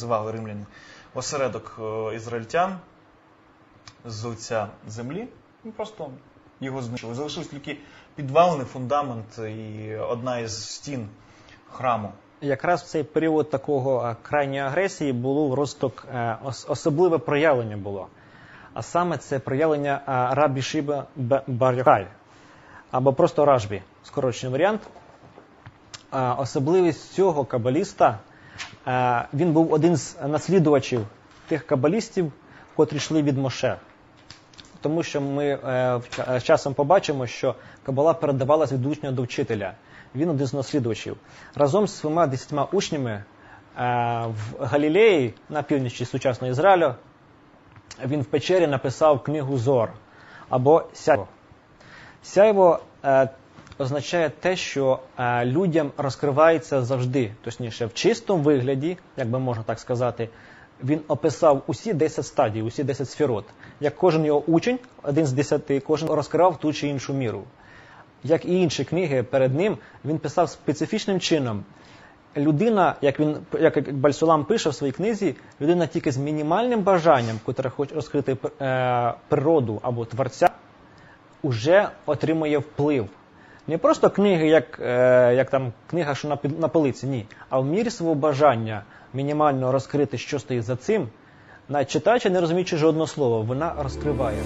називали римляни, осередок е, ізраїльтян з землі. Ну, просто його знищили. Залишились тільки підвалини, фундамент і одна із стін храму. Якраз в цей період такого е, крайньої агресії було розвиток, е, особливе проявлення було. А саме це проявлення Рабі Шиба Б- або просто Ражбі, скорочений варіант. Особливість цього кабаліста, він був один з наслідувачів тих кабалістів, котрі йшли від Моше. Тому що ми е, е, часом побачимо, що кабала передавалась від учня до вчителя. Він один з наслідувачів. Разом з своїми десятьма учнями е, в Галілеї на півночі сучасного Ізраїлю він в печері написав книгу Зор або Сяйво. Сяйво е, означає те, що е, людям розкривається завжди, точніше, в чистому вигляді, як би можна так сказати, він описав усі 10 стадій, усі 10 сферот. Як кожен його учень, один з 10, кожен розкривав ту чи іншу міру. Як і інші книги перед ним, він писав специфічним чином. Людина, як він як Бальсулам пише в своїй книзі, людина тільки з мінімальним бажанням, котре хоче розкрити е, природу або творця, уже отримує вплив не просто книги, як е, як там книга, що на на полиці, ні, а в мірі свого бажання мінімально розкрити, що стоїть за цим, навіть читача, не розуміючи жодного слова, вона розкриває.